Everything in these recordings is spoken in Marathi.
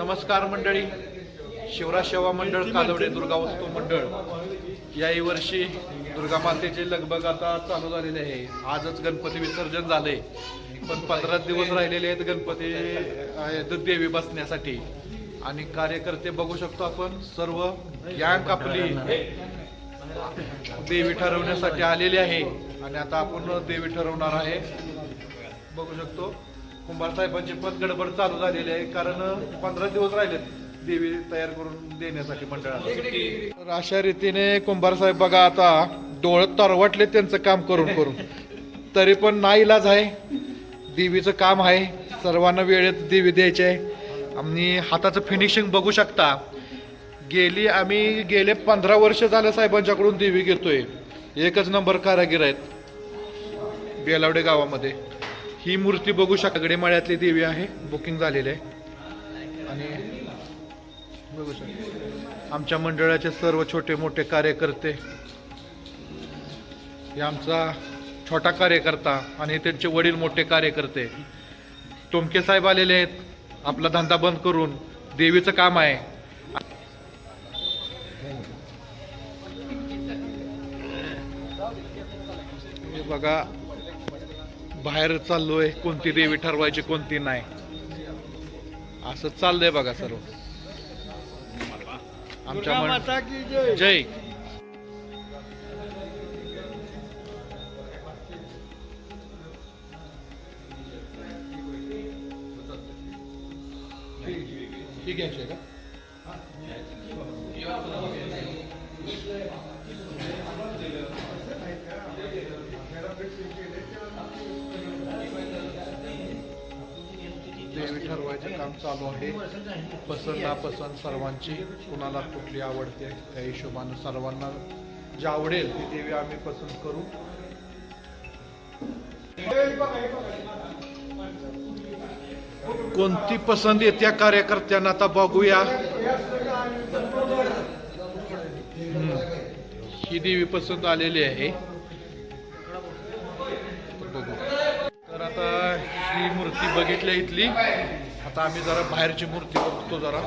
नमस्कार मंडळी. शिवराज सेवा मंडळ कालवडे दुर्गा वस्तू मंडळ. याही वर्षी दुर्गा मातेचे लगबग आता चालू झालेले आहे. आजच गणपती विसर्जन झाले पण पंधरा दिवस राहिलेले आहेत गणपती आहेत देवी बसण्यासाठी. आणि कार्यकर्ते बघू शकतो आपण सर्व गँग आपली देवी ठरवण्यासाठी आलेली आहे. आणि आता आपण देवी ठरवणार आहे. बघू शकतो. कुंभार साहेबांची पण गडबड चालू झालेली आहे. कारण पंधरा दिवस राहिलेत देवी तयार करून देण्यासाठी मंडळाला. तर अशा रीतीने कुंभार साहेब बघा आता डोळ तरवटले त्यांचं काम करून करून. तरी पण नाईलाज आहे. देवीचं काम आहे. सर्वांना वेळेत देवी द्यायची आहे. आणि हाताचं फिनिशिंग बघू शकता. गेली आम्ही गेले पंधरा वर्ष झालं साहेबांच्याकडून देवी घेतोय. एकच नंबर कारागीर आहेत. बेलावडे गावामध्ये. ही मूर्ती बघू शकता. गडेमाळ्यातली देवी आहे. बुकिंग झालेली आहे. आणि बघू शकता. आमच्या मंडळाचे सर्व छोटे मोठे कार्यकर्ते. हे आमचा छोटा कार्यकर्ता आणि त्यांचे वडील मोठे कार्यकर्ते. टोमके साहेब आलेले आहेत. आपला धंदा बंद करून देवीचं काम आहे. बघा बाहेर चाललोय कोणती देवी ठरवायची कोणती नाही. असं चाललंय बघा सर्व. आमच्या जय. आहे का? देवी ठरवायचं काम चालू आहे. पसंत नापसंत सर्वांची कुणाला कुठली आवडते त्या हिशोबानं सर्वांना जे आवडेल ती देवी आम्ही पसंत करू. कोणती पसंत येत्या कार्यकर्त्यांना आता बघूया. ही देवी पसंत आलेली आहे. बघू. ही मूर्ती बघितली इथली. आता आम्ही जरा बाहेरची मूर्ती बघतो जरा.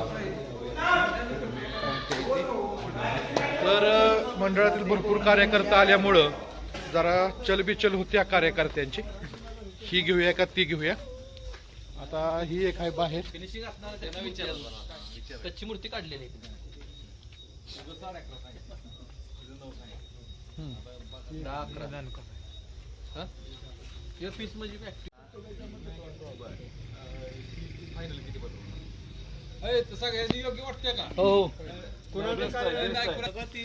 तर मंडळातील भरपूर कार्यकर्ता आल्यामुळं जरा चलबिचल होत्या कार्यकर्त्यांची. ही घेऊया का ती घेऊया? आता ही एक आहे बाहेर. फिनिशिंग असणार त्यांना विचार कच्ची मूर्ती काढलेली आहे. हम्म. हा? या पीस म्हणजे factory.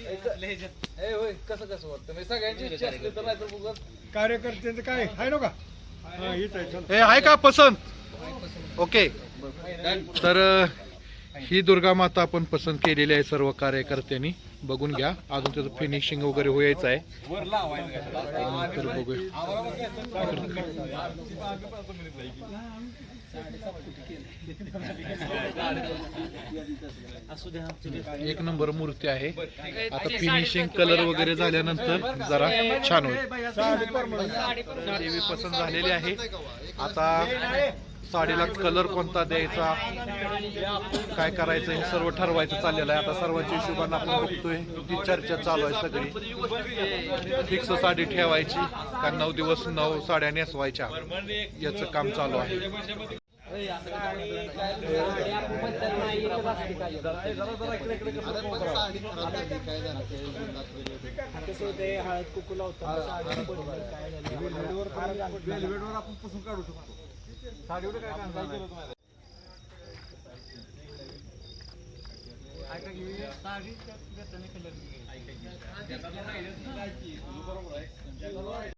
हो कसं कसं वाटतं? मी सगळ्यांची इच्छा असली तर नाहीतर उगाच कार्यकर्त्यांचं काय? आहे ना का? हा आहे हे का पसंत? ओके. तर ही दुर्गा माता आपण पसंत केलेली आहे सर्व कार्यकर्त्यांनी. बघून घ्या. अजून त्याचं फिनिशिंग वगैरे व्हायचं आहे. तर बघूया. एक नंबर मूर्ती आहे. आता फिनिशिंग कलर वगैरे झाल्यानंतर जरा छान होईल. देवी पसंत झालेली आहे. आता साडीला कलर कोणता द्यायचा? काय करायचं? हे सर्व ठरवायचं चाललेलं आहे. आता सर्वांच्या हिशोबाने आपण बघतोय. ती चर्चा चालू आहे सगळी. फिक्स साडी ठेवायची. का नऊ दिवस नऊ साड्या नेसवायच्या? याचं काम चालू आहे. कसं होते हळद कुकू आपण पुसून काढू शकतो. साडीवर काय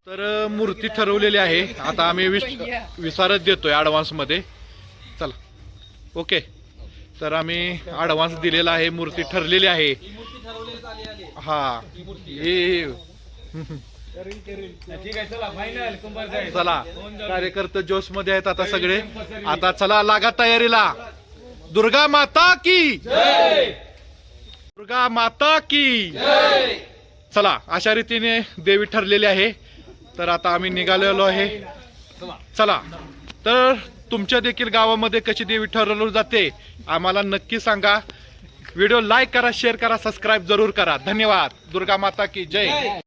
तर मूर्ती ठरवलेली आहे. आता आम्ही विस विसारत देतोय ऍडव्हान्समध्ये. चला. ओके. तर आम्ही ॲडव्हान्स दिलेला आहे मूर्ती ठरलेली आहे. हा. चला चला. कार्यकर्ते जोशमध्ये आहेत आता सगळे. आता चला लागा तयारीला. दुर्गा माता की. दुर्गा माता की. चला अशा रीतीने देवी ठरलेली आहे. तर आता आम्ही निघालेलो आहे. चला. तर तुमच्या देखील गावामध्ये कशी देवी ठरवली जाते आम्हाला नक्की सांगा. व्हिडिओ लाईक करा शेअर करा सबस्क्राईब जरूर करा. धन्यवाद. दुर्गा माता की जय.